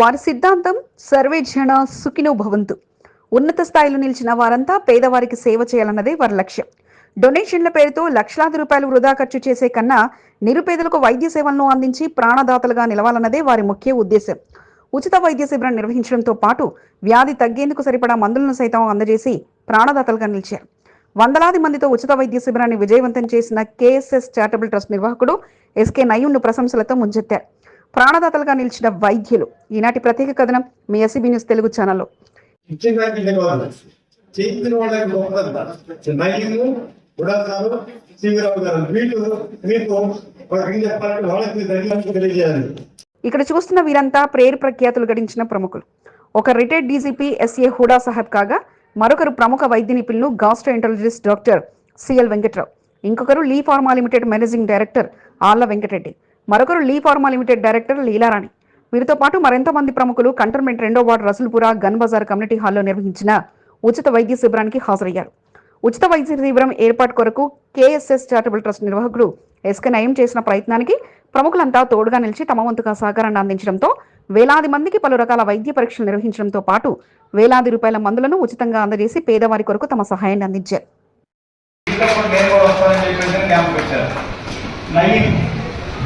వారి సిద్ధాంతం సర్వే జన సుఖినో భవంతు. ఉన్నత స్థాయిలో నిలిచిన వారంతా పేదవారికి సేవ చేయాలన్నదే వారి లక్ష్యం. డొనేషన్ల పేరుతో లక్షలాది రూపాయలు వృధా ఖర్చు చేసే కన్నా నిరుపేదలకు వైద్య సేవలను అందించి ప్రాణదాతలుగా నిలవాలన్నదే వారి ముఖ్య ఉద్దేశం. ఉచిత వైద్య శిబిరం నిర్వహించడంతో పాటు వ్యాధి తగ్గేందుకు సరిపడా మందులను సైతం అందజేసి ప్రాణదాతలుగా నిలిచారు. వందలాది మందితో ఉచిత వైద్య శిబిరాన్ని విజయవంతం చేసిన కేఎస్ఎస్ చారిటబుల్ ట్రస్ట్ నిర్వాహకుడు ఎస్కే నయ్యూన్ను ప్రశంసలతో ముంచెత్తారు. ప్రాణదాతలుగా నిలిచిన వైద్యులు. ఈనాటి ప్రత్యేక కథనం మీ ఎస్సీబీ న్యూస్ తెలుగు ఛానల్లో. వాళ్ళకి నయ్యము శివరావు గారు వీళ్ళు మీకు చెప్పాలంటే వాళ్ళకి తెలియజేయాలి ఇక్కడ చూస్తున్న వీరంతా ప్రేరు ప్రఖ్యాతులు గడించిన ప్రముఖులు. ఒక retired DGP S A Huda Saheb కాగా మరొకరు ప్రముఖ వైద్య నిపుణులు గాస్ట్రోఎంటాలజిస్ట్ డాక్టర్ సిఎల్ వెంకట్రావు. ఇంకొకరు Lee pharma limited managing director Alla Venkata Reddy. మరొకరు Lee pharma limited director Leelarani. వీరితో పాటు మరెంతో మంది ప్రముఖులు కంటోన్మెంట్ రెండో ward Rasulpura gun Bazaar community హాల్లో నిర్వహించిన ఉచిత వైద్య శిబిరానికి హాజరయ్యారు. ఉచిత వైద్య శిబిరం ఏర్పాటు కొరకు కేఎస్ఎస్ చారిటబుల్ ట్రస్ట్ నిర్వాహకుడు ఎస్కే నయం చేసిన ప్రయత్నానికి ప్రముఖులంతా తోడుగా నిలిచి తమ వంతుగా సహకారాన్ని అందించడంతో వేలాది మందికి పలు రకాల వైద్య పరీక్షలు నిర్వహించడంతో పాటు వేలాది రూపాయల మందులను ఉచితంగా అందజేసి పేదవారి కొరకు తమ సహాయాన్ని అందించారు.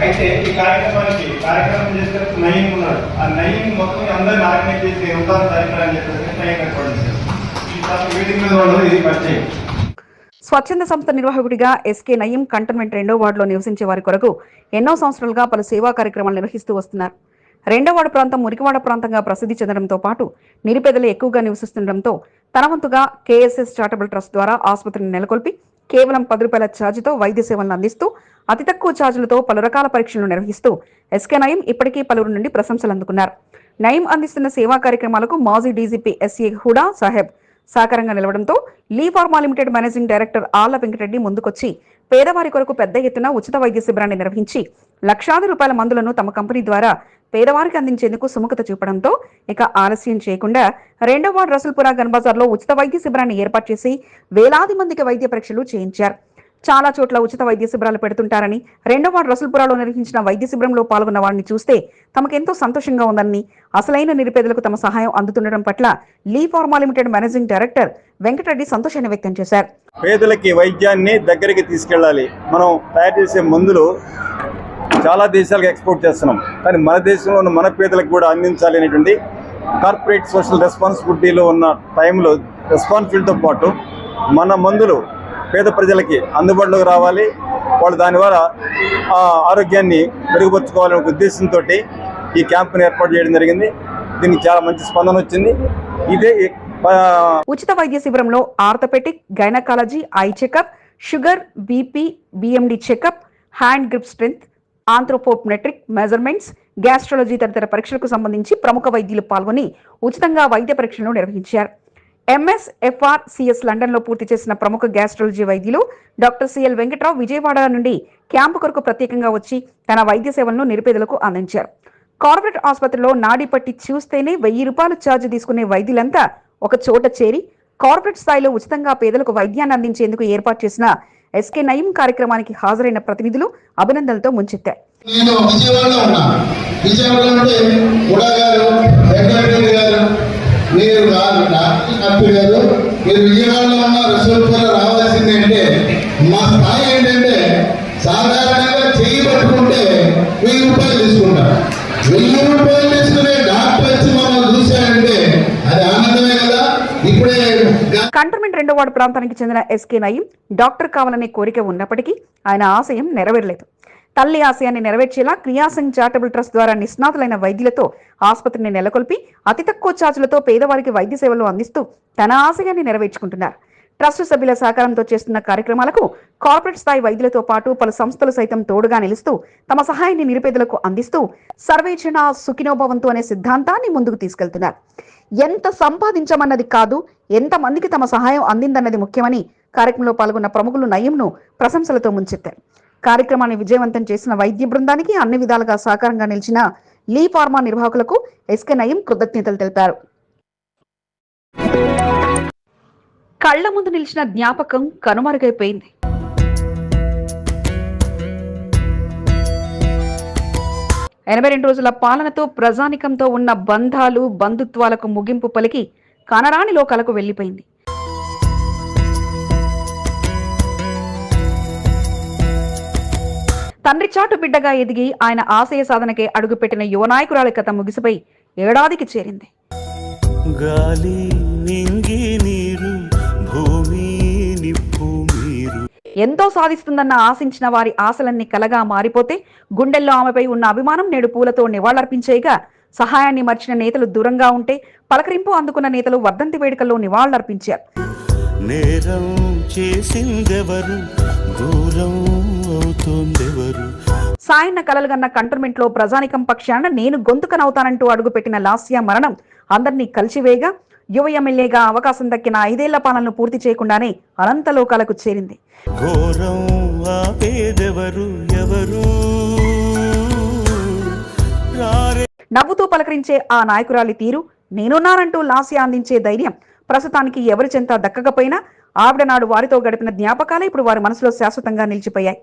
అయితే ఈ కార్యక్రమానికి కార్యక్రమం చేస్తే నయీం ఉన్నాడు. ఆ నయీం మొత్తం అందరూ ఆర్గనైజ్ చేసి ఉంటాను సరిగ్గా అని చెప్పేసి నయీం మీటింగ్ మీద వాళ్ళు ఇది పరిచయం స్వచ్ఛంద సంస్థ నిర్వాహకుడిగా ఎస్కే నయీం కంటోన్మెంట్ రెండో వార్డులో నివసించే వారి కొరకు ఎన్నో సంవత్సరాలుగా పలు సేవా కార్యక్రమాలు నిర్వహిస్తూ వస్తున్నారు. రెండో వార్డు ప్రాంతం మురికివాడ ప్రాంతంగా ప్రసిద్ధి చెందడంతో పాటు నిరుపేదలు ఎక్కువగా నివసిస్తుండటంతో తన వంతుగా కేఎస్ఎస్ చారిటబుల్ ట్రస్ట్ ద్వారా ఆసుపత్రిని నెలకొల్పి కేవలం పది రూపాయల ఛార్జీతో వైద్య సేవలను అందిస్తూ అతి తక్కువ ఛార్జీలతో పలు రకాల పరీక్షలు నిర్వహిస్తూ ఎస్కే నయం ఇప్పటికీ పలువురు నుండి ప్రశంసలు అందుకున్నారు. నయం అందిస్తున్న సేవా కార్యక్రమాలకు మాజీ డీజీపీ ఎస్ఏ హుడా సాహెబ్ సహకారంగా నిలవడంతో Lee pharma limited managing director Alla Venkata Reddy ముందుకొచ్చి పేదవారి కొరకు పెద్ద ఎత్తున ఉచిత వైద్య శిబిరాన్ని నిర్వహించి లక్షాది రూపాయల మందులను తమ కంపెనీ ద్వారా పేదవారికి అందించేందుకు సుముఖత చూపడంతో ఇక ఆలస్యం చేయకుండా రెండో వార్డు రసూల్పుర గన్బజార్లో ఉచిత వైద్య శిబిరాన్ని ఏర్పాటు చేసి వేలాది మందికి వైద్య పరీక్షలు చేయించారు. చాలా చోట్ల ఉచిత వైద్య శిబిరాలు పెడుతుంటారని రెండో వార్డు రసూల్పురాలో నిర్వహించిన వైద్య శిబిరంలో పాల్గొన్న వారిని చూస్తే తమకెంతో సంతోషంగా ఉందని అసలైన నిరుపేదలకు తమ సహాయం అందుతుండడం పట్ల Lee pharma limited managing director Venkata Reddy సంతోషాన్ని వ్యక్తం చేశారు. పేదలకి వైద్యాన్ని దగ్గరికి తీసుకెళ్ళాలి. మనం తయారు చేసే మందులు చాలా దేశాలకు ఎక్స్పోర్ట్ చేస్తున్నాం. కానీ మన దేశంలో ఉన్న మన పేదలకు కూడా అందించాలి అనేటువంటి కార్పొరేట్ సోషల్ రెస్పాన్సిబిలిటీలో ఉన్న టైంలో రెస్పాన్సిబిలిటీతో పాటు మన మందులు పేద ప్రజలకి అందుబాటులోకి రావాలి. వాళ్ళు దాని ద్వారా ఆరోగ్యాన్ని మెరుగుపరుచుకోవాలనే ఒక ఉద్దేశంతో ఈ క్యాంపును ఏర్పాటు చేయడం జరిగింది. దీనికి చాలా మంచి స్పందన వచ్చింది. ఇదే ఉచిత వైద్య శిబిరంలో orthopedic gynaecology eye checkup sugar BP BMD checkup hand grip strength anthropometric measurements gastrology తదితర పరీక్షలకు సంబంధించి ప్రముఖ వైద్యులు పాల్గొని ఉచితంగా వైద్య పరీక్షలను నిర్వహించారు. ఎంఎస్ సిఎస్ లండన్లో పూర్తి చేసిన ప్రముఖ గ్యాస్ట్రాలజీ వైద్యులు డాక్టర్ సిఎల్ వెంకట్రావు విజయవాడ నుండి క్యాంపు కొరకు ప్రత్యేకంగా వచ్చి తన వైద్య సేవలను నిరుపేదలకు అందించారు. కార్పొరేట్ ఆసుపత్రిలో నాడి పట్టి చూస్తేనే వెయ్యి రూపాయలు ఛార్జ్ తీసుకునే వైద్యులంతా ఒక చోట చేరి కార్పొరేట్ స్థాయిలో ఉచితంగా పేదలకు వైద్యాన్ని అందించేందుకు ఏర్పాటు చేసిన ఎస్కే నయీం కార్యక్రమానికి హాజరైన ప్రతినిధులు అభినందనలతో ముంచెత్తారు. నేను విజయవాడలో ఉన్నా. విజయవాడలో ఉంటే గారు వెంకటరెడ్డి గారు మీరు కాదు డాక్టర్ కప్పి గారు మీరు విజయవాడలో ఉన్న రసూల్పుర రావాల్సింది అంటే మా స్థాయి ఏంటంటే సాధారణంగా చేయి పట్టుకుంటే వెయ్యి రూపాయలు తీసుకుంటారు. వెయ్యి రూపాయలు తీసుకునే డాక్టర్ వచ్చి మమ్మల్ని చూశారంటే అది ఆనందమే కదా? ఇప్పుడే కంటర్మెంట్ రెండో వార్డు ప్రాంతానికి చెందిన ఎస్కే నయీం డాక్టర్ కావాలనే కోరిక ఉన్నప్పటికీ ఆయన ఆశయం నెరవేరలేదు. తల్లి ఆశయాన్ని నెరవేర్చేలా క్రియాసింగ్ చారిటబుల్ ట్రస్ట్ ద్వారా నిష్ణాతులైన వైద్యులతో ఆసుపత్రిని నెలకొల్పి అతి తక్కువ ఛార్జీలతో పేదవారికి వైద్య సేవలు అందిస్తూ తన ఆశయాన్ని నెరవేర్చుకుంటున్నారు. ట్రస్ట్ సభ్యుల సహకారంతో చేస్తున్న కార్యక్రమాలకు కార్పొరేట్ స్థాయి వైద్యులతో పాటు పలు సంస్థలు సైతం తోడుగా నిలుస్తూ తమ సహాయాన్ని నిరుపేదలకు అందిస్తూ సర్వేక్షణ సుఖినోభవంతు అనే సిద్ధాంతాన్ని ముందుకు తీసుకెళ్తున్నారు. ఎంత సంపాదించమన్నది కాదు ఎంత మందికి తమ సహాయం అందిందన్నది ముఖ్యమని కార్యక్రమంలో పాల్గొన్న ప్రముఖులు నయంను ప్రశంసలతో ముంచెత్తారు. కార్యక్రమాన్ని విజయవంతం చేసిన వైద్య బృందానికి అన్ని విధాలుగా సహకారంగా నిలిచిన లీ ఫార్మా నిర్వాహకులకు ఎస్కే నయం కృతజ్ఞతలు తెలిపారు. కళ్ళ ముందు నిలిచిన జ్ఞాపకం కనుమరుగైపోయింది. ఎనభై రెండు రోజుల పాలనతో ప్రజానికంతో ఉన్న బంధాలు బంధుత్వాలకు ముగింపు పలికి కనరాని లోకాలకు వెళ్ళిపోయింది తండ్రి చాటు బిడ్డగా ఎదిగి ఆయన ఆశయ సాధనకే అడుగుపెట్టిన యువ నాయకురాలి కథ ముగిసిపోయి ఏడాదికి చేరింది. గాలి నింగి నీరు భూమి నిప్పు మీరు. ఎంతో సాధిస్తుందన్న ఆశించిన వారి ఆశలన్నీ కలగా మారిపోతే గుండెల్లో ఆమెపై ఉన్న అభిమానం నేడు పూలతో నివాళులర్పించేయగా సహాయాన్ని మర్చిన నేతలు దూరంగా ఉంటే పలకరింపు అందుకున్న నేతలు వర్ధంతి వేడుకల్లో నివాళులర్పించారు. నేరం చేసిందెవరు? దూరం అవుతోందెవరు సాయన్న కలలుగన్న కంటోన్మెంట్లో ప్రజానికం పక్షాన నేను గొంతుకనవుతానంటూ అడుగుపెట్టిన లాస్యా మరణం. అందరినీ కలిసివేగా యువ ఎమ్మెల్యేగా అవకాశం దక్కిన ఐదేళ్ళ పాలనను పూర్తి చేయకుండానే అనంత లోకాలకు చేరింది. ఘోరం ఆపేదెవరు? ఎవరు? రారే నవ్వుతూ పలకరించే ఆ నాయకురాలి తీరు నేనున్నానంటూ లాస్య అందించే ధైర్యం ప్రస్తుతానికి ఎవరి చెంత దక్కకపోయినా ఆవిడ నాడు వారితో గడిపిన జ్ఞాపకాలే ఇప్పుడు వారి మనసులో శాశ్వతంగా నిలిచిపోయాయి.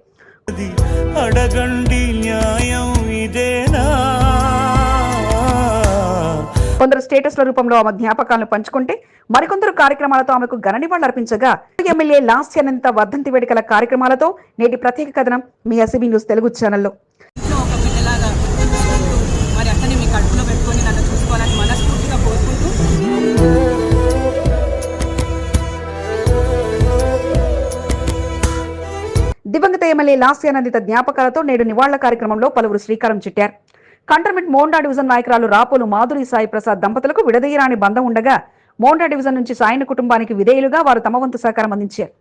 అడగండి న్యాయం ఇదేనా? కొందరు స్టేటస్ల రూపంలో ఆమె జ్ఞాపకాలను పంచుకుంటే మరికొందరు కార్యక్రమాలతో ఆమెకు ఘన నివాళులర్పించగా ఎమ్మెల్యే లాస్యనంత వర్ధంతి వేడుకల కార్యక్రమాలతో నేటి ప్రత్యేక కథనం మీ అసిబి న్యూస్ తెలుగు ఛానల్లో. దివంగత ఎమ్మెల్యే లాస్యానందిత జ్ఞాపకాలతో నేడు నివాళుల కార్యక్రమంలో పలువురు శ్రీకారం చుట్టారు. కంటర్మెంట్ మోండా డివిజన్ నాయకురాలు రాపోలు మాధురి సాయి ప్రసాద్ దంపతులకు విడదీయరాని బంధం ఉండగా మోండా డివిజన్ నుంచి సాయన కుటుంబానికి విధేయులుగా వారు తమ వంతు సహకారం అందించారు.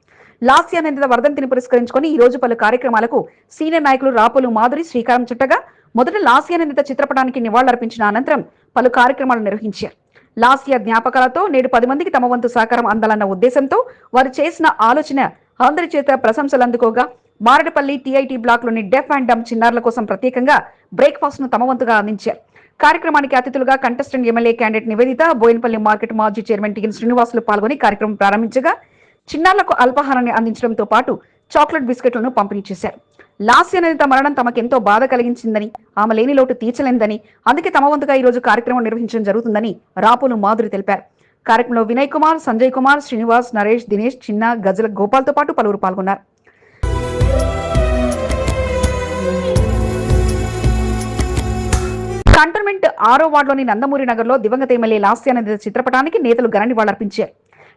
లాస్యానందిత వర్ధంతిని పురస్కరించుకొని ఈ రోజు పలు కార్యక్రమాలకు సీనియర్ నాయకులు రాపోలు మాధురి శ్రీకారం చుట్టగా మొదట లాస్యానందిత చిత్రపటానికి నివాళులర్పించిన అనంతరం పలు కార్యక్రమాలు నిర్వహించారు. లాస్య జ్ఞాపకాలతో నేడు పది మందికి తమ వంతు సహకారం అందాలన్న ఉద్దేశంతో వారు చేసిన ఆలోచన అందరి చేత ప్రశంసలు అందుకోగా మారడపల్లి టీఐటీ బ్లాక్లోని డెఫ్ అండ్ డమ్ చిన్నారుల కోసం ప్రత్యేకంగా బ్రేక్ఫాస్ట్ను తమ వంతుగా అందించారు. కార్యక్రమానికి అతిథులుగా contestant MLA candidate Niveditha Boinapalli market మాజీ చైర్మన్ టిఎన్ శ్రీనివాసులు పాల్గొని కార్యక్రమం ప్రారంభించగా చిన్నారులకు అల్పాహారాన్ని అందించడంతో పాటు చాక్లెట్ బిస్కెట్లను పంపిణీ చేశారు. లాస్య అనేది మరణం తమకెంతో బాధ కలిగించిందని ఆమె లేని లోటు తీర్చలేందని అందుకే తమ వంతుగా ఈ రోజు కార్యక్రమం నిర్వహించడం జరుగుతుందని రాపులు మాధురి తెలిపారు. కార్యక్రమంలో వినయ్ కుమార్ సంజయ్ కుమార్ శ్రీనివాస్ నరేష్ దినేష్ చిన్న గజల గోపాల్తో పాటు పలువురు పాల్గొన్నారు. కంటోన్మెంట్ ఆరో వార్డులోని నందమూరి నగర్లో దివంగత ఎమ్మెల్యే లాస్యానందిత చిత్రపటానికి నేతలు ఘన నివాళులర్పించారు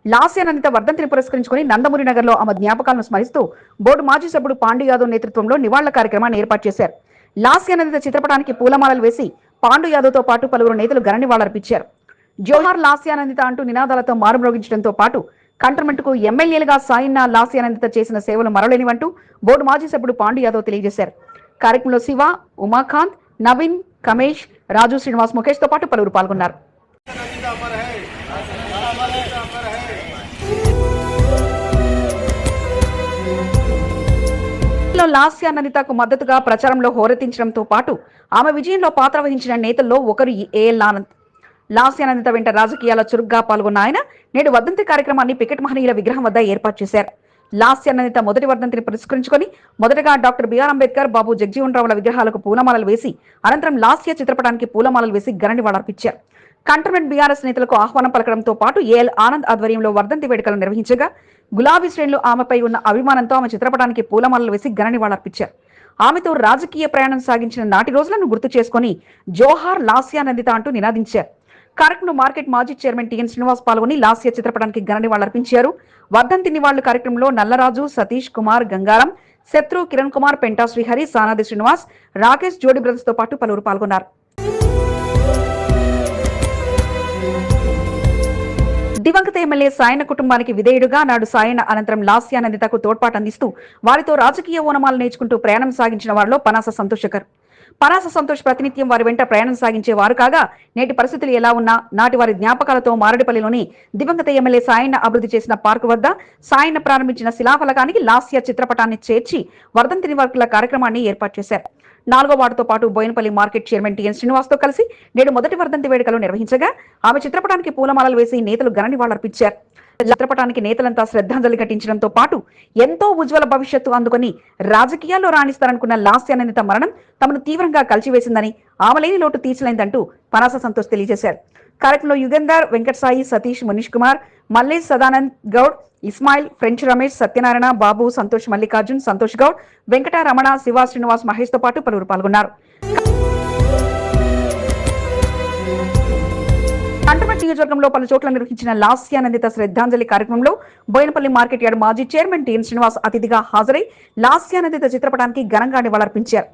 లాస్యానందిత వర్ధంతిని పురస్కరించుకుని నందమూరి నగర్లో ఆమె జ్ఞాపకాలను స్మరిస్తూ బోర్డు మాజీ సభ్యుడు పాండు యాదవ్ నేతృత్వంలో నివాళుల కార్యక్రమాన్ని ఏర్పాటు చేశారు. లాస్యానందిత చిత్రపటానికి పూలమాలలు వేసి పాండు యాదవ్తో పాటు పలువురు నేతలు ఘన నివాళులర్పించారు జోహార్ లాస్యానందిత అంటూ నినాదాలతో మారుమ్రోగించడంతో పాటు కంటర్మెంట్కు ఎమ్మెల్యేలుగా సాయిన్న లాస్యానందిత చేసిన సేవలు మరలేనివంటూ బోర్డు మాజీ సభ్యుడు పాండు యాదవ్ తెలియజేశారు. కార్యక్రమంలో శివ ఉమాకాంత్ నవీన్ కమేష్ రాజు శ్రీనివాస్ ముఖేష్తో పాటు పలువురు పాల్గొన్నారు. లాస్యానందితకు నందితకు మద్దతుగా ప్రచారంలో హోరెత్తించడంతో పాటు ఆమె విజయంలో పాత్ర వహించిన నేతల్లో ఒకరు ఏఎల్ ఆనంద్. లాస్యానందిత వెంట రాజకీయాల చురుగ్గా పాల్గొన్న ఆయన నేడు వర్ధంతి కార్యక్రమాన్ని పికెట్ మహనీయుల విగ్రహం వద్ద ఏర్పాటు చేశారు. లాస్యానందిత మొదటి వర్ధంతిని పురస్కరించుకొని మొదటగా doctor B R Ambedkar Babu Jagjivan Ravula విగ్రహాలకు పూలమాలలు వేసి అనంతరం లాస్య చిత్రపటానికి పూలమాలలు వేసి ఘన నివాళులర్పించారు కంటర్మెంట్ బీఆర్ఎస్ నేతలకు ఆహ్వానం పలకడంతో పాటు ఏఎల్ ఆనంద్ ఆధ్వర్యంలో వర్ధంతి వేడుకలు నిర్వహించగా గులాబీ శ్రేణులు ఆమెపై ఉన్న అభిమానంతో ఆమె చిత్రపటానికి పూలమాలలు వేసి ఘన నివాళులర్పించారు ఆమెతో రాజకీయ ప్రయాణం సాగించిన నాటి రోజులను గుర్తు చేసుకుని జోహార్ లాస్యానందిత అంటూ నినాదించారు. కార్యక్రమంలో మార్కెట్ మాజీ చైర్మన్ టిఎన్ శ్రీనివాస్ పాల్గొని లాస్య చిత్రపటానికి ఘన నివాళులర్పించారు వర్ధంతి నివాళులు కార్యక్రమంలో నల్లరాజు సతీష్ కుమార్ గంగారం శత్రు కిరణ్ కుమార్ పెంటా శ్రీహరి సానాది శ్రీనివాస్ రాకేష్ జోడి బ్రదర్స్తో పాటు పలువురు పాల్గొన్నారు. దివంగత ఎమ్మెల్యే సాయన కుటుంబానికి విధేయుడుగా నాడు సాయన అనంతరం లాస్యానందితకు తోడ్పాటు అందిస్తూ వారితో రాజకీయ ఓనమాలు నేర్చుకుంటూ ప్రయాణం సాగించిన వారిలో పనాస సంతోషకర్. పరాస సంతోష్ ప్రతినిత్యం వారి వెంట ప్రయాణం సాగించే వారు కాగా నేటి పరిస్థితులు ఎలా ఉన్నా నాటి వారి జ్ఞాపకాలతో మారడిపల్లిలోని దివంగత ఎమ్మెల్యే సాయన్న అభివృద్ధి చేసిన పార్కు వద్ద సాయన్న ప్రారంభించిన శిలాఫలకానికి లాస్య చిత్రపటాన్ని చేర్చి వర్ధంతి నివారకుల కార్యక్రమాన్ని ఏర్పాటు చేశారు. నాలుగో వార్డుతో పాటు బోయినపల్లి మార్కెట్ చైర్మన్ టిఎన్ శ్రీనివాస్తో కలిసి నేడు మొదటి వర్ధంతి వేడుకలు నిర్వహించగా ఆమె చిత్రపటానికి పూలమాలలు వేసి నేతలు ఘన నివాళులర్పించారు. చిత్రపటానికి నేతలంతా శ్రద్ధాంజలి ఘటించడంతో పాటు ఎంతో ఉజ్వల భవిష్యత్తు అందుకొని రాజకీయాల్లో రాణిస్తారనుకున్న లాస్యానందిత మరణం తమను తీవ్రంగా కలిచివేసిందని ఆమలేని లోటు తీర్చలేందంటూ పనాస సంతోష్ తెలియజేశారు. కార్యక్రమంలో యుగంధర్ వెంకట సాయి సతీష్ మనీష్ కుమార్ మల్లేష్ సదానంద్ గౌడ్ ఇస్మాయిల్ ఫ్రెంచ్ రమేష్ సత్యనారాయణ బాబు సంతోష్ మల్లికార్జున్ సంతోష్ గౌడ్ వెంకట రమణ శివ శ్రీనివాస్ మహేష్తో పాటు పలువురు పాల్గొన్నారు. నియోజకవర్గంలో పలు చోట్ల నిర్వహించిన లాస్యానందిత శ్రద్ధాంజలి కార్యక్రమంలో బోయినపల్లి మార్కెట్ యార్డ్ మాజీ చైర్మన్ టిఎన్ శ్రీనివాస్ అతిథిగా హాజరై లాస్యానందిత చిత్రపటానికి ఘనంగా నివాళులర్పించారు.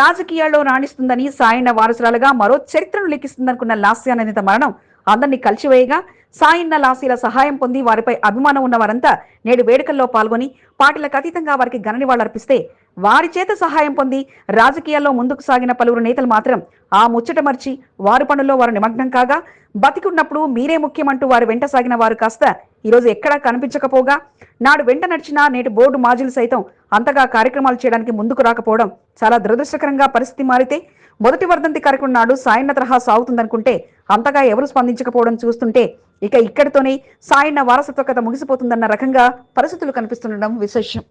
రాజకీయాల్లో రాణిస్తుందని సాయన్న వారసురాలుగా మరో చరిత్రను లిఖిస్తుందనుకున్న లాస్యానందిత మరణం అందరినీ కలిసివేయగా సాయన్న లాసీల సహాయం పొంది వారిపై అభిమానం ఉన్న వారంతా నేడు వేడుకల్లో పాల్గొని పాటలకు అతీతంగా వారికి ఘన నివాళులర్పిస్తే వారి చేత సహాయం పొంది రాజకీయాల్లో ముందుకు సాగిన పలువురు నేతలు మాత్రం ఆ ముచ్చట మర్చి వారి పనుల్లో వారు నిమగ్నం కాగా బతికున్నప్పుడు మీరే ముఖ్యమంటూ వారు వెంట సాగిన వారు కాస్త ఈరోజు ఎక్కడా కనిపించకపోగా నాడు వెంట నడిచిన నేటి బోర్డు మాజీలు సైతం అంతగా కార్యక్రమాలు చేయడానికి ముందుకు రాకపోవడం చాలా దురదృష్టకరంగా పరిస్థితి మారితే మొదటి వర్ధంతి కార్యక్రమం నాడు సాయన్న తరహా సాగుతుందనుకుంటే అంతగా ఎవరు స్పందించకపోవడం చూస్తుంటే ఇక ఇక్కడితోనే సాయన్న వారసత్వ కథ ముగిసిపోతుందన్న రకంగా పరిస్థితులు కనిపిస్తుండడం విశేషం.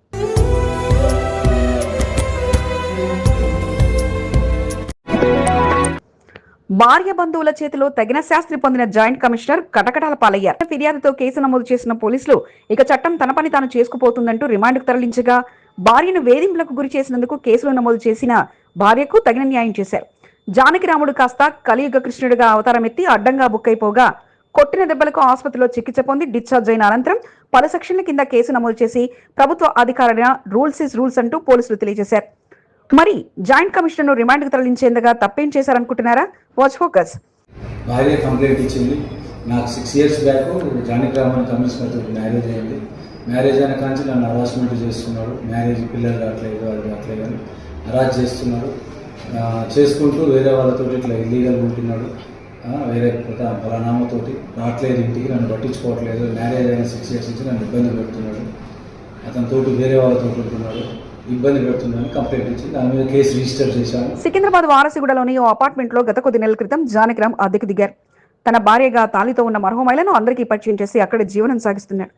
భార్య బంధువుల చేతిలో తగిన శాస్త్రి పొందిన జాయింట్ కమిషనర్ కటకటాల పాలయ్యారు ఫిర్యాదుతో కేసు నమోదు చేసిన పోలీసులు ఇక చట్టం తన పని తాను చేసుకుపోతుందంటూ రిమాండ్కు తరలించగా భార్యను వేధింపులకు గురి చేసినందుకు కేసులు నమోదు చేసిన భార్యకు తగిన న్యాయం చేశారు. జానకి రాముడు కాస్త కలియుగ కృష్ణుడిగా అవతారం ఎత్తి అడ్డంగా బుక్ అయిపోగా కొట్టిన దెబ్బలకు ఆసుపత్రిలో చికిత్స పొంది డిశ్చార్జ్ అయిన అనంతరం పలు సెక్షన్ల కింద కేసు నమోదు చేసి ప్రభుత్వ అధికారుల రూల్స్ ఇస్ రూల్స్ అంటూ పోలీసులు తెలియజేశారు. మరి జాయింట్ కమిషనర్ రిమాండ్కు తరలించేందుగా తప్పేం చేశారనుకుంటున్నారా? వాచ్ ఫోకస్ భార్య కంప్లైంట్ ఇచ్చింది. నాకు six years back Janaki Raman commissioner marriage అయింది. మ్యారేజ్ అయిన కాంచి నన్ను హరాస్మెంట్ చేస్తున్నాడు. మ్యారేజ్ పిల్లలు రావట్లేదు అది రావట్లేదు అని హరాజ్ చేస్తున్నాడు. చేసుకుంటూ వేరే వాళ్ళతో ఇట్లా ఇల్లీగల్ ఉంటున్నాడు. వేరే పల- పలానామతోటి రావట్లేదు ఇంటికి నన్ను పట్టించుకోవట్లేదు. మ్యారేజ్ అయిన సిక్స్ ఇయర్స్ నుంచి నన్ను ఇబ్బంది పెడుతున్నాడు. అతనితోటి వేరే వాళ్ళతో ఉంటున్నాడు. ఇబ్బంది కంప్లైంట్ ఇచ్చి దాని మీద కేసు రిజిస్టర్ చేశాను. సికింద్రాబాద్ వారసిగూడలోని ఓ అపార్ట్మెంట్లో గత కొద్ది నెలల క్రితం జానకిరామ్ అద్దెకు దిగారు. తన భార్యగా తాలితో ఉన్న మరో మహిళను అందరికీ పరిచయం చేసి అక్కడ జీవనం సాగిస్తున్నాడు.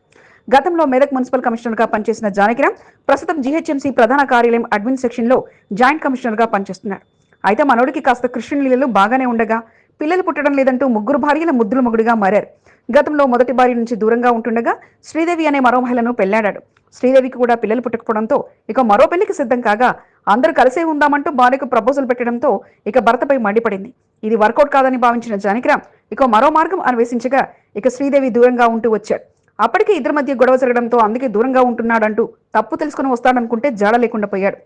గతంలో మెదక్ మున్సిపల్ కమిషనర్గా పనిచేసిన జానకిరామ్ ప్రస్తుతం జీహెచ్ఎంసీ ప్రధాన కార్యాలయం అడ్మిన్ సెక్షన్లో జాయింట్ కమిషనర్గా పనిచేస్తున్నాడు. అయితే మనోడికి కాస్త కృష్ణ లీలలు బాగానే ఉండగా పిల్లలు పుట్టడం లేదంటూ ముగ్గురు భార్యల ముద్దుల మొగుడుగా మారారు. గతంలో మొదటి భార్య నుంచి దూరంగా ఉంటుండగా శ్రీదేవి అనే మరో మహిళను పెళ్ళాడాడు. శ్రీదేవికి కూడా పిల్లలు పుట్టకపోవడంతో ఇక మరో పెళ్ళికి సిద్ధం కాగా అందరూ కలిసే ఉందామంటూ భార్యకు ప్రపోజల్ పెట్టడంతో ఇక భర్తపై మండిపడింది. ఇది వర్కౌట్ కాదని భావించిన జానకిరామ్ ఇక మరో మార్గం అన్వేషించగా ఇక శ్రీదేవి దూరంగా ఉంటూ వచ్చాడు. అప్పటికే ఇద్దరి మధ్య గొడవ జరగడంతో అందుకే దూరంగా ఉంటున్నాడంటూ తప్పు తెలుసుకుని వస్తాడనుకుంటే జాడ లేకుండా పోయాడు.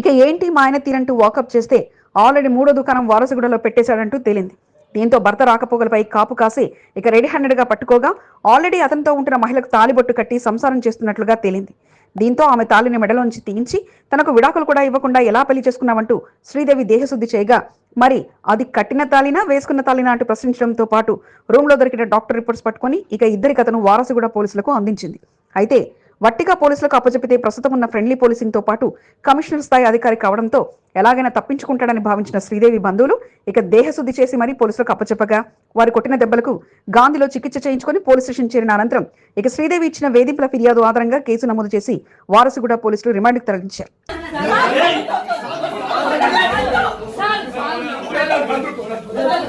ఇక ఏంటి మా ఆయన తీరంటూ వాకప్ చేస్తే ఆల్రెడీ మూడో దుకాణం వారసుగూడలో పెట్టేశాడంటూ తేలింది. దీంతో భర్త రాకపోకలపై కాపు కాసి ఇక రెడీ హ్యాండెడ్గా పట్టుకోగా ఆల్రెడీ అతనితో ఉంటున్న మహిళకు తాలిబొట్టు కట్టి సంసారం చేస్తున్నట్లుగా తేలింది. దీంతో ఆమె తాలిని మెడలోంచి తీయించి తనకు విడాకులు కూడా ఇవ్వకుండా ఎలా పెళ్ళి చేసుకున్నామంటూ శ్రీదేవి దేహశుద్ధి చేయగా మరి అది కట్టిన తాలినా వేసుకున్న తాలినా అంటూ ప్రశ్నించడంతో పాటు రూమ్లో దొరికిన డాక్టర్ రిపోర్ట్స్ పట్టుకొని ఇక ఇద్దరి కథను వారసుగూడ పోలీసులకు అందించింది. అయితే వట్టిగా పోలీసులకు అప్పచెపితే ప్రస్తుతం ఉన్న ఫ్రెండ్లీ పోలీసింగ్తో పాటు కమిషనర్ స్థాయి అధికారి కావడంతో ఎలాగైనా తప్పించుకుంటాడని భావించిన శ్రీదేవి బంధువులు ఇక దేహశుద్ధి చేసి మరీ పోలీసులకు అప్పచెప్పగా. వారు కొట్టిన దెబ్బలకు గాంధీలో చికిత్స చేయించుకొని పోలీస్ స్టేషన్ చేరిన అనంతరం ఇక శ్రీదేవి ఇచ్చిన వేధింపుల ఫిర్యాదు ఆధారంగా కేసు నమోదు చేసి వారసుగూడ పోలీసులు రిమాండ్కు తరలించారు.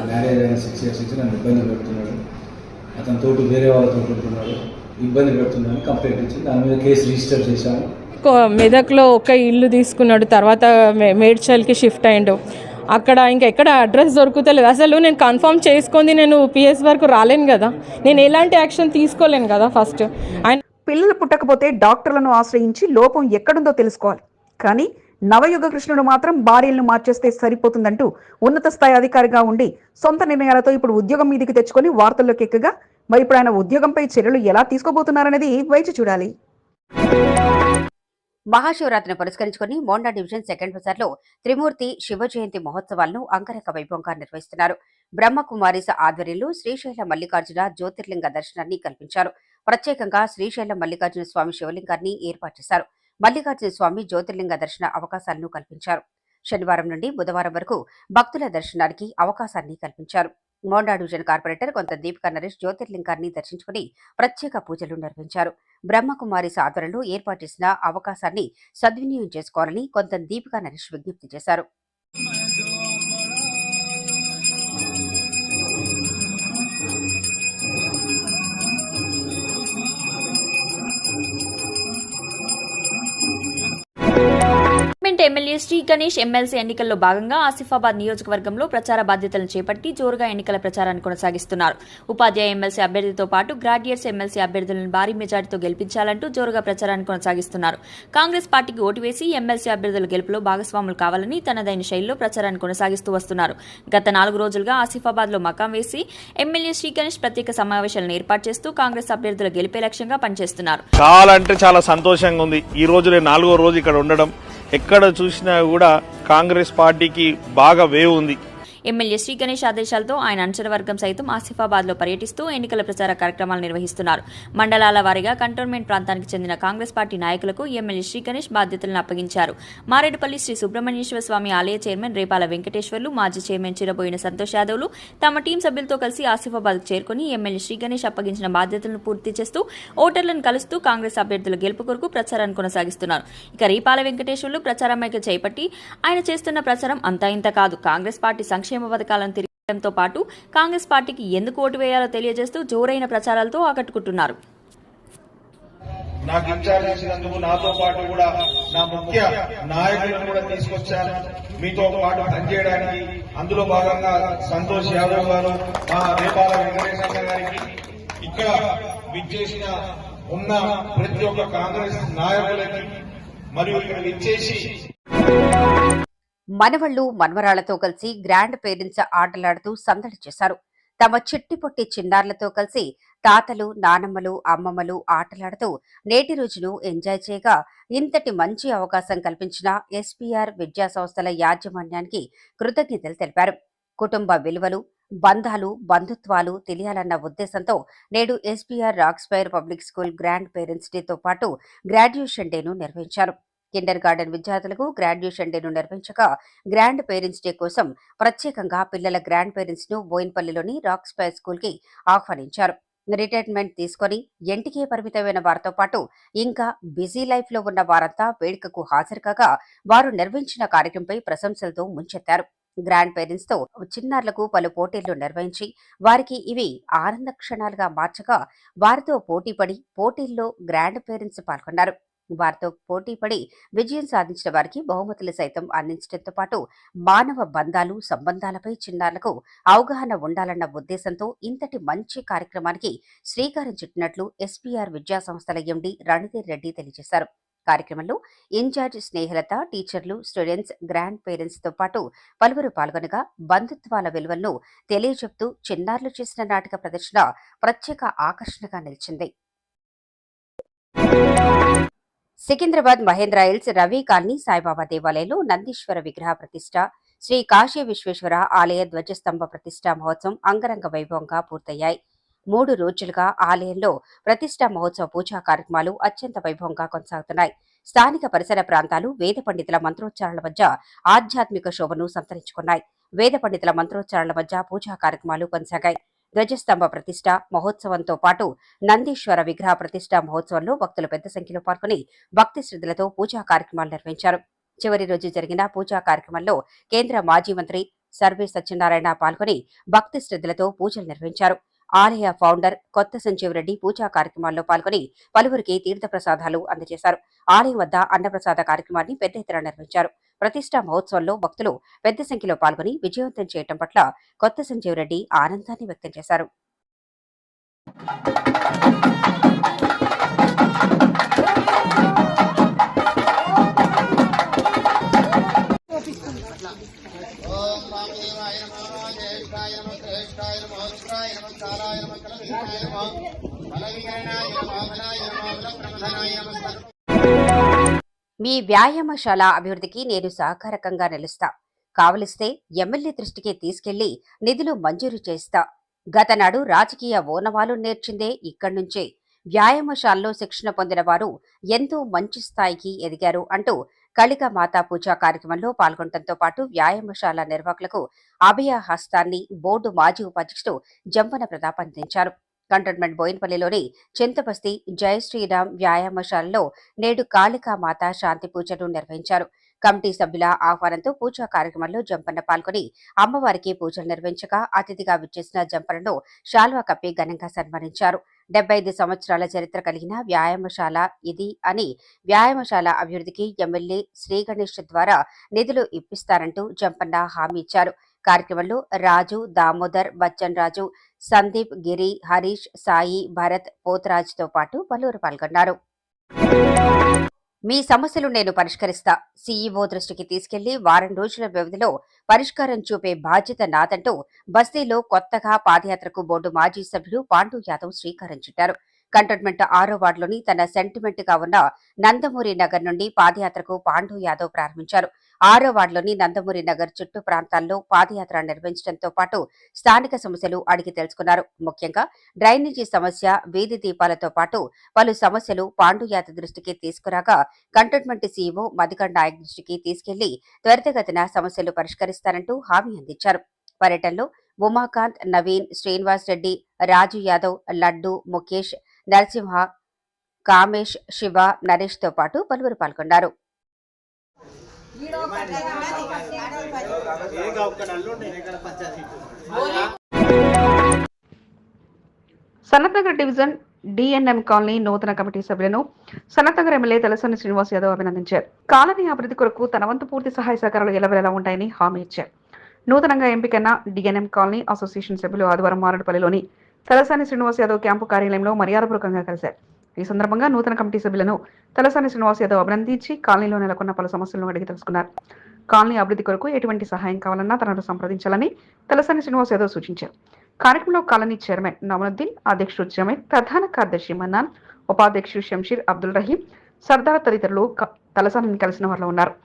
మ్యారేజ్ అయిన సిక్స్ ఇయర్స్ నన్ను ఇబ్బంది పెడుతున్నాడు. వేరే వాళ్ళతో ఉంటున్నాడు. ఇబ్బంది పెడుతున్నాడని కంప్లైంట్ ఇచ్చి దాని మీద కేసు రిజిస్టర్ చేశాను కో- మెదక్లో ఒక ఇల్లు తీసుకున్నాడు తర్వాత మే- మేడ్చల్కి షిఫ్ట్ అయ్యిండు. అక్కడ ఇంకా ఎక్కడ అడ్రస్ దొరుకుతలేదు. అసలు నేను కన్ఫర్మ్ చేసుకుంది నేను పిఎస్ వరకు రాలేను కదా. నేను ఎలాంటి యాక్షన్ తీసుకోలేను కదా ఫస్ట్. ఆయన పిల్లలు పుట్టకపోతే డాక్టర్లను ఆశ్రయించి లోపం ఎక్కడుందో తెలుసుకోవాలి. కానీ నవయుగ కృష్ణుడు మాత్రం భార్యలను మార్చేస్తే సరిపోతుందంటూ ఉన్నత స్థాయి అధికారిగా ఉండి సొంత నిర్ణయాలతో ఇప్పుడు ఉద్యోగం మీదికి తెచ్చుకొని వార్తల్లోకి ఎక్కగా మరి ఇప్పుడు ఆయన ఉద్యోగంపై చర్యలు ఎలా తీసుకోబోతున్నారనేది వేచి చూడాలి. మహాశివరాత్రిని పురస్కరించుకుని మోండా డివిజన్ సెకండ్ బజార్లో త్రిమూర్తి శివ జయంతి మహోత్సవాలను అంగరక వైభవంగా నిర్వహిస్తున్నారు. బ్రహ్మకుమారిస ఆధ్వర్యంలో శ్రీశైల మల్లికార్జున జ్యోతిర్లింగ దర్శనాన్ని కల్పించారు. ప్రత్యేకంగా శ్రీశైల మల్లికార్జున స్వామి శివలింగాన్ని ఏర్పాటు చేశారు. మల్లికార్జున స్వామి జ్యోతిర్లింగ దర్శన అవకాశాలను కల్పించారు. శనివారం నుండి బుధవారం వరకు భక్తుల దర్శనానికి అవకాశాన్ని కల్పించారు. మోండా డివిజన్ కార్పొరేటర్ కొంత దీపికా నరేష్ జ్యోతిర్లింగాన్ని దర్శించుకుని ప్రత్యేక పూజలు నిర్వహించారు. బ్రహ్మకుమారి సాధ్వర్యంలో ఏర్పాటు చేసిన అవకాశాన్ని సద్వినియోగం చేసుకోవాలని కొంత దీపికా నరేష్ విజ్ఞప్తి చేశారు. Present MLA Sri Ganesh MLC ఎన్నికల్లో భాగంగా ఆసిఫాబాద్ నియోజకవర్గంలో ప్రచార బాధ్యతలను చేపట్టి జోరుగా ఎన్నికల ప్రచారాన్ని కొనసాగిస్తున్నారు. ఉపాధ్యాయ ఎమ్మెల్సీ అభ్యర్థితో పాటు గ్రాడ్యుయేట్స్ ఎమ్మెల్సీ అభ్యర్థులను భారీ మెజార్టీతో గెలిపించాలంటూ జోరుగా ప్రచారాన్ని కొనసాగిస్తున్నారు. కాంగ్రెస్ పార్టీకి ఓటు వేసి ఎమ్మెల్సీ అభ్యర్థుల గెలుపులో భాగస్వాములు కావాలని తనదైన శైలిలో ప్రచారాన్ని కొనసాగిస్తూ వస్తున్నారు. గత నాలుగు రోజులుగా ఆసిఫాబాద్లో మకాం వేసి ఎమ్మెల్యే శ్రీ గణేష్ ప్రత్యేక సమావేశాలను ఏర్పాటు చేస్తూ కాంగ్రెస్ అభ్యర్థుల గెలిపే లక్ష్యంగా పనిచేస్తున్నారు. చాలా అంటే చాలా సంతోషంగా ఉంది. ఈ రోజు నేను నాలుగో రోజు ఇక్కడ ఉండడం. ఎక్కడ చూసినా కూడా కాంగ్రెస్ పార్టీకి బాగా వేవ్ ఉంది. ఎమ్మెల్యే శ్రీ గణేష్ ఆదేశాలతో ఆయన అనుచరవర్గం సైతం ఆసిఫాబాద్లో పర్యటిస్తూ ఎన్నికల ప్రచార కార్యక్రమాలు నిర్వహిస్తున్నారు. మండలాల వారీగా కంటోన్మెంట్ ప్రాంతానికి చెందిన కాంగ్రెస్ పార్టీ నాయకులకు ఎమ్మెల్యే శ్రీ గణేష్ బాధ్యతలను అప్పగించారు. మారేడుపల్లి శ్రీ సుబ్రహ్మణ్యేశ్వర స్వామి ఆలయ చైర్మన్ రేపాల వెంకటేశ్వర్లు మాజీ చైర్మన్ చిరబోయిన సంతోష్ యాదవ్లు తమ టీం సభ్యులతో కలిసి ఆసిఫాబాద్ చేరుకుని ఎమ్మెల్యే శ్రీ గణేష్ అప్పగించిన బాధ్యతలను పూర్తి చేస్తూ ఓటర్లను కలుస్తూ కాంగ్రెస్ అభ్యర్థుల గెలుపు కొరకు ప్రచారాన్ని కొనసాగిస్తున్నారు. ఇక రీపాల వెంకటేశ్వర్లు ప్రచారం చేపట్టి ఆయన చేస్తున్న ప్రచారం అంతా ఇంత కాదు. కాంగ్రెస్ పార్టీ సంక్షేమ సంక్షేమ పథకాలను తిరగడంతో పాటు కాంగ్రెస్ పార్టీకి ఎందుకు ఓటు వేయాలో తెలియజేస్తూ జోరైన ప్రచారాలతో ఆకట్టుకుంటున్నారు. నాకు ఇన్ఛార్జ్ చేసినందుకు నాతో పాటు కూడా నా ముఖ్య నాయకులను కూడా తీసుకొచ్చాను మీతో పాటు పనిచేయడానికి అందులో భాగంగా సంతోష్ యాదవ్ గారు మా రేపాల వెంకటేశ్వర గారికి ఇక్కడ విచ్చేసిన ఉన్న ప్రతి ఒక్క కాంగ్రెస్ నాయకులకి మరియు ఇక్కడ విచ్చేసి మనవళ్ళు మన్మరాళ్ళతో కలిసి గ్రాండ్ పేరెంట్స్ ఆటలాడుతూ సందడి చేశారు. తమ చిట్టి పొట్టి చిన్నారులతో కలిసి తాతలు నానమ్మలు అమ్మమ్మలు ఆటలాడుతూ నేటి రోజును ఎంజాయ్ చేయగా ఇంతటి మంచి అవకాశం కల్పించిన ఎస్పీఆర్ విద్యా సంస్థల యాజమాన్యానికి కృతజ్ఞతలు తెలిపారు. కుటుంబ విలువలు బంధాలు బంధుత్వాలు తెలియాలన్న ఉద్దేశంతో నేడు SPR Rockspire public school grandparents డేతో పాటు గ్రాడ్యుయేషన్ డేను నిర్వహించారు. కిండర్ గార్డెన్ విద్యార్థులకు గ్రాడ్యుయేషన్ డేను నిర్వహించగా గ్రాండ్ పేరెంట్స్ డే కోసం ప్రత్యేకంగా పిల్లల గ్రాండ్ పేరెంట్స్ను బోయిన్పల్లిలోని రాక్ స్పైర్ స్కూల్కి ఆహ్వానించారు. రిటైర్మెంట్ తీసుకొని ఎంటికే పరిమితమైన వారితో పాటు ఇంకా బిజీ లైఫ్లో ఉన్న వారంతా వేడుకకు హాజరు కాగా వారు నిర్వహించిన కార్యక్రమంపై ప్రశంసలతో ముంచెత్తారు. గ్రాండ్ పేరెంట్స్తో చిన్నారులకు పలు పోటీలు నిర్వహించి వారికి ఇవి ఆనంద క్షణాలుగా మార్చగా వారితో పోటీపడి పోటీల్లో గ్రాండ్ పేరెంట్స్ పాల్గొన్నారు. వారితో పోటీపడి విజయం సాధించిన వారికి బహుమతులు సైతం అందించడంతో పాటు మానవ బంధాలు సంబంధాలపై చిన్నారులకు అవగాహన ఉండాలన్న ఉద్దేశంతో ఇంతటి మంచి కార్యక్రమానికి శ్రీకారం చుట్టినట్లు ఎస్పీఆర్ విద్యా సంస్థల ఎండి రణధీర్ రెడ్డి తెలియజేశారు. కార్యక్రమంలో ఇన్ఛార్జ్ స్నేహలత టీచర్లు స్టూడెంట్స్ గ్రాండ్ పేరెంట్స్తో పాటు పలువురు పాల్గొనగా బంధుత్వాల విలువలను తెలియజెప్తూ చిన్నారులు చేసిన నాటక ప్రదర్శన ప్రత్యేక ఆకర్షణగా నిలిచింది. సికింద్రాబాద్ మహేంద్ర హిల్స్ రవి కాలనీ సాయిబాబా దేవాలయంలో నందీశ్వర విగ్రహ ప్రతిష్ట శ్రీ కాశీ విశ్వేశ్వర ఆలయ ధ్వజస్తంభ ప్రతిష్ట మహోత్సవం అంగరంగ వైభవంగా పూర్తయ్యాయి. మూడు రోజులుగా ఆలయంలో ప్రతిష్ట మహోత్సవ పూజా కార్యక్రమాలు అత్యంత వైభవంగా కొనసాగుతున్నాయి. స్థానిక పరిసర ప్రాంతాలు వేద పండితుల మంత్రోచ్చారణల మధ్య ఆధ్యాత్మిక శోభను సంతరించుకున్నాయి. వేద పండితుల మంత్రోచ్చారణల మధ్య పూజా కార్యక్రమాలు కొనసాగాయి. ధ్వజస్తంభ ప్రతిష్ట మహోత్సవంతో పాటు నందీశ్వర విగ్రహ ప్రతిష్ట మహోత్సవంలో భక్తులు పెద్ద సంఖ్యలో పాల్గొని భక్తి శ్రద్ధలతో పూజా కార్యక్రమాలు నిర్వహించారు. చివరి రోజు జరిగిన పూజా కార్యక్రమంలో కేంద్ర మాజీ మంత్రి సర్వే సత్యనారాయణ పాల్గొని భక్తి శ్రద్ధలతో పూజలు నిర్వహించారు. ఆలయ ఫౌండర్ కొత్త సంజీవరెడ్డి పూజా కార్యక్రమాల్లో పాల్గొని పలువురికి తీర్థప్రసాదాలు అందజేశారు. ఆలయం వద్ద అన్నప్రసాద కార్యక్రమాన్ని పెద్ద ఎత్తున నిర్వహించారు. ప్రతిష్టా మహోత్సవంలో భక్తులు పెద్ద సంఖ్యలో పాల్గొని విజయవంతం చేయటం పట్ల కొత్త సంజీవరెడ్డి ఆనందాన్ని వ్యక్తం చేశారు. మీ వ్యాయామశాల అభివృద్ధికి నేను సహకారకంగా నిలుస్తా. కావలిస్తే ఎమ్మెల్యే దృష్టికి తీసుకెళ్ళి నిధులు మంజూరు చేస్తా. గతనాడు రాజకీయ ఓనవాలు నేర్చిందే ఇక్కడి నుంచే వ్యాయామశాలలో శిక్షణ పొందిన వారు ఎంతో మంచి స్థాయికి ఎదిగారు అంటూ కలిక మాతా పూజ కార్యక్రమంలో పాల్గొనడంతో పాటు వ్యాయామశాల నిర్వాహకులకు అభయ హస్తాన్ని బోర్డు మాజీ ఉపాధ్యక్షుడు జంపన ప్రతాప్ అందించారు. కంటోన్మెంట్ బోయిన్పల్లిలోని చింతబస్తి జయ శ్రీరామ్ వ్యాయామశాలలో నేడు కాళికా మాత శాంతి పూజను నిర్వహించారు. కమిటీ సభ్యుల ఆహ్వానంతో పూజా కార్యక్రమంలో జంపన్న పాల్గొని అమ్మవారికి పూజలు నిర్వహించగా అతిథిగా విచ్చేసిన జంపన్నను శాల్వా కప్పి ఘనంగా సన్మానించారు. డెబ్బై ఐదు సంవత్సరాల చరిత్ర కలిగిన వ్యాయామశాల ఇది అని వ్యాయామశాల అభివృద్ధికి ఎమ్మెల్యే శ్రీగణేష్ ద్వారా నిధులు ఇప్పిస్తారంటూ జంపన్న హామీ ఇచ్చారు. కార్యక్రమంలో రాజు దామోదర్ బచ్చన్ రాజు సందీప్ గిరి హరీష్ సాయి భరత్ పోతరాజ్తో పాటు పలువురు పాల్గొన్నారు. మీ సమస్యలు నేను పరిష్కరిస్తా. సీఈఓ దృష్టికి తీసుకెళ్ళి వారం రోజుల వ్యవధిలో పరిష్కారం చూపే బాధ్యత నాదంటూ బస్తీలో కొత్తగా పాదయాత్రకు బోర్డు మాజీ సభ్యుడు పాండు యాదవ్ శ్రీకారం చుట్టారు. కంటోన్మెంట్ ఆరో వార్డులోని తన సెంటిమెంట్గా ఉన్న నందమూరి నగర్ నుండి పాదయాత్రకు పాండు యాదవ్ ప్రారంభించారు. ఆరో వార్డులోని నందమూరి నగర్ చుట్టూ ప్రాంతాల్లో పాదయాత్ర నిర్వహించడంతో పాటు స్థానిక సమస్యలు అడిగి తెలుసుకున్నారు. ముఖ్యంగా డ్రైనేజీ సమస్య వీధి దీపాలతో పాటు పలు సమస్యలు పాండుయాత్ర దృష్టికి తీసుకురాగా కంటోన్మెంట్ సీఈఓ మధుకర్ నాయక్ దృష్టికి తీసుకెళ్ళి త్వరితగతిన సమస్యలు పరిష్కరిస్తారంటూ హామీ అందించారు. పర్యటనలో ఉమాకాంత్ నవీన్ శ్రీనివాస్ రెడ్డి రాజు యాదవ్ లడ్డు ముఖేష్ నరసింహ కామేష్ శివ నరేష్తో పాటు పలువురు పాల్గొన్నారు. సనత్నగర్ డివిజన్ డిఎన్ఎం కాలనీ నూతన కమిటీ సభ్యులను సనత్నగర్ ఎమ్మెల్యే తలసాని శ్రీనివాస్ యాదవ్ అభినందించారు. కాలనీ అభివృద్ధి కొరకు తన వంతు పూర్తి సహాయ సహకారాలు ఎలవెలా ఉంటాయని హామీ ఇచ్చారు. నూతనంగా ఎంపికైన డిఎన్ఎం కాలనీ అసోసియేషన్ సభ్యులు ఆదివారం మారడుపల్లిలోని తలసాని శ్రీనివాస్ యాదవ్ క్యాంపు కార్యాలయంలో మర్యాదపూర్వకంగా కలిశారు. ఈ సందర్భంగా నూతన కమిటీ సభ్యులను తలసాని శ్రీనివాస్ యాదవ్ అభినందించి కాలనీలో నెలకొన్న పలు సమస్యలను అడిగి తెలుసుకున్నారు. కాలనీ అభివృద్ధి కొరకు ఎటువంటి సహాయం కావాలన్నా తనను సంప్రదించాలని తలసాని శ్రీనివాస్ యాదవ్ సూచించారు. కార్యక్రమంలో కాలనీ చైర్మన్ నవనుద్దీన్ అధ్యక్షుడు జమీర్ ప్రధాన కార్యదర్శి మన్నాన్ ఉపాధ్యక్షుడు షంషీర్ అబ్దుల్ రహీం సర్దార్ తదితరులు క- తలసానిని కలిసిన వారిలో ఉన్నారు.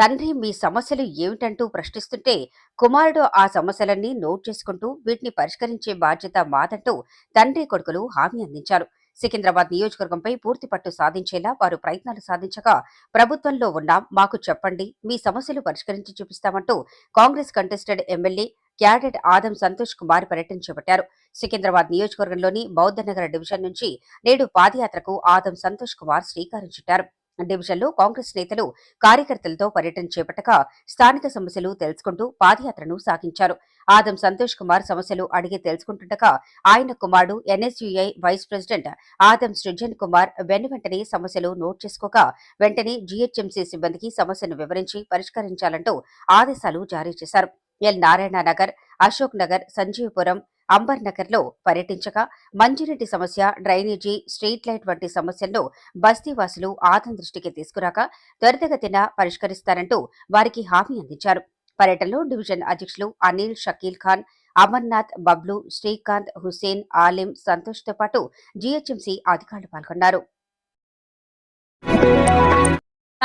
తండ్రి మీ సమస్యలు ఏమిటంటూ ప్రశ్నిస్తుంటే కుమారుడు ఆ సమస్యలన్నీ నోట్ చేసుకుంటూ వీటిని పరిష్కరించే బాధ్యత మాదంటూ తండ్రి కొడుకులు హామీ అందించారు. సికింద్రాబాద్ నియోజకవర్గంపై పూర్తి పట్టు సాధించేలా వారు ప్రయత్నాలు సాధించగా ప్రభుత్వంలో ఉన్నాం మాకు చెప్పండి మీ సమస్యలు పరిష్కరించి చూపిస్తామంటూ Congress contested MLA candidate Adam Santosh Kumar పర్యటన చేపట్టారు. సికింద్రాబాద్ నియోజకవర్గంలోని బౌద్ధనగర్ డివిజన్ నుంచి నేడు పాదయాత్రకు ఆదం సంతోష్ కుమార్ శ్రీకారం చుట్టారు. డివిజన్లో కాంగ్రెస్ నేతలు కార్యకర్తలతో పర్యటన చేపట్టగా స్థానిక సమస్యలు తెలుసుకుంటూ పాదయాత్రను సాగించారు. ఆదం సంతోష్ కుమార్ సమస్యలు అడిగి తెలుసుకుంటుండగా ఆయన కుమారుడు NSUI vice president Adam Srujan Kumar వెను వెంటనే సమస్యలు నోట్ చేసుకోగా వెంటనే జీహెచ్ఎంసీ సిబ్బందికి సమస్యను వివరించి పరిష్కరించాలంటూ ఆదేశాలు జారీ చేశారు. ఎల్. నారాయణ నగర్ అశోక్ నగర్ సంజీవపురం అంబర్ నగర్లో పర్యటించగా మంచినీటి సమస్య డ్రైనేజీ స్ట్రీట్ లైట్ వంటి సమస్యలను బస్తీవాసులు ఆదం దృష్టికి తీసుకురాక త్వరితగతిన పరిష్కరిస్తారంటూ వారికి హామీ అందించారు. పర్యటనలో డివిజన్ అధ్యక్షులు అనిల్ షకీల్ ఖాన్ అమర్నాథ్ బబ్లు శ్రీకాంత్ హుసేన్ ఆలిం సంతోష్తో పాటు జీహెచ్ఎంసీ అధికారులు పాల్గొన్నారు.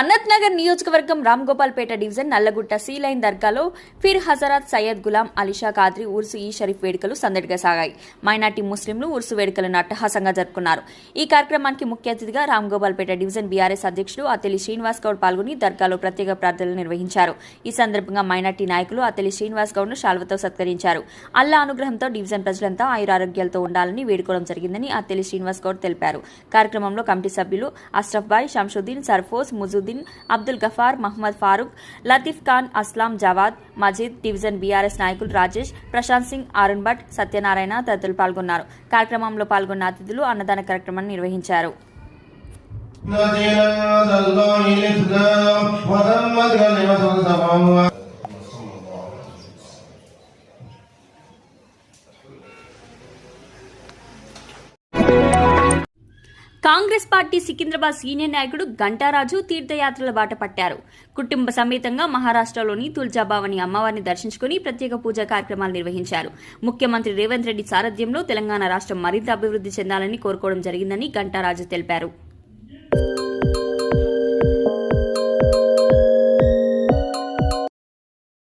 అన్నత్ నగర్ నియోజకవర్గం Ram Gopalpet division Nallagutta C line దర్గాలో ఫిర్ హజరత్ సయ్యద్ గులాం అలీషా ఖాద్రి ఉర్సు ఈ షరీఫ్ వేడుకలు సందడిగా సాగాయి. మైనార్టీ ముస్లింలు ఉర్సు వేడుకలను అట్టహాసంగా జరుపుకున్నారు. ఈ కార్యక్రమానికి ముఖ్య అతిథిగా రామ్ గోపాల్పేట డివిజన్ బీఆర్ఎస్ అధ్యక్షుడు అతెలి శ్రీనివాస్ గౌడ్ పాల్గొని దర్గాలో ప్రత్యేక ప్రార్థనలు నిర్వహించారు. ఈ సందర్భంగా మైనార్టీ నాయకులు అతెలి శ్రీనివాస్ గౌడ్ను శాల్వతో సత్కరించారు. అల్లా అనుగ్రహంతో డివిజన్ ప్రజలంతా ఆయురారోగ్యాలతో ఉండాలని వేడుకోవడం జరిగిందని అత్తెలి శ్రీనివాస్ గౌడ్ తెలిపారు. కార్యక్రమంలో కమిటీ సభ్యులు అష్రఫ్ బాయ్ షంషుద్దీన్ సర్ఫోజ్ అసదుద్దీన్ అబ్దుల్ గఫార్ మహమ్మద్ ఫారూక్ లతీఫ్ ఖాన్ అస్లాం జవాద్ మజీద్ డివిజన్ బీఆర్ఎస్ నాయకులు రాజేష్ ప్రశాంత్ సింగ్ అరుణ్ భట్ సత్యనారాయణ తదితరులు పాల్గొన్నారు. కార్యక్రమంలో పాల్గొన్న అతిథులు అన్నదాన కార్యక్రమాన్ని నిర్వహించారు. కాంగ్రెస్ పార్టీ సికింద్రాబాద్ సీనియర్ నాయకుడు గంటారాజు తీర్థయాత్రల బాట పట్టారు. కుటుంబ సమేతంగా మహారాష్ట్రలోని తుల్జాభావని అమ్మవారిని దర్శించుకుని ప్రత్యేక పూజా కార్యక్రమాలు నిర్వహించారు. ముఖ్యమంత్రి రేవంత్ రెడ్డి సారథ్యంలో తెలంగాణ రాష్ట్రం మరింత అభివృద్ధి చెందాలని కోరుకోవడం జరిగిందని గంటారాజు తెలిపారు.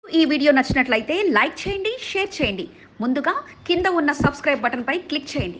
ఈ వీడియో నచ్చినట్లయితే లైక్ చేయండి షేర్ చేయండి. ముందుగా కింద ఉన్న సబ్స్క్రైబ్ బటన్పై క్లిక్ చేయండి.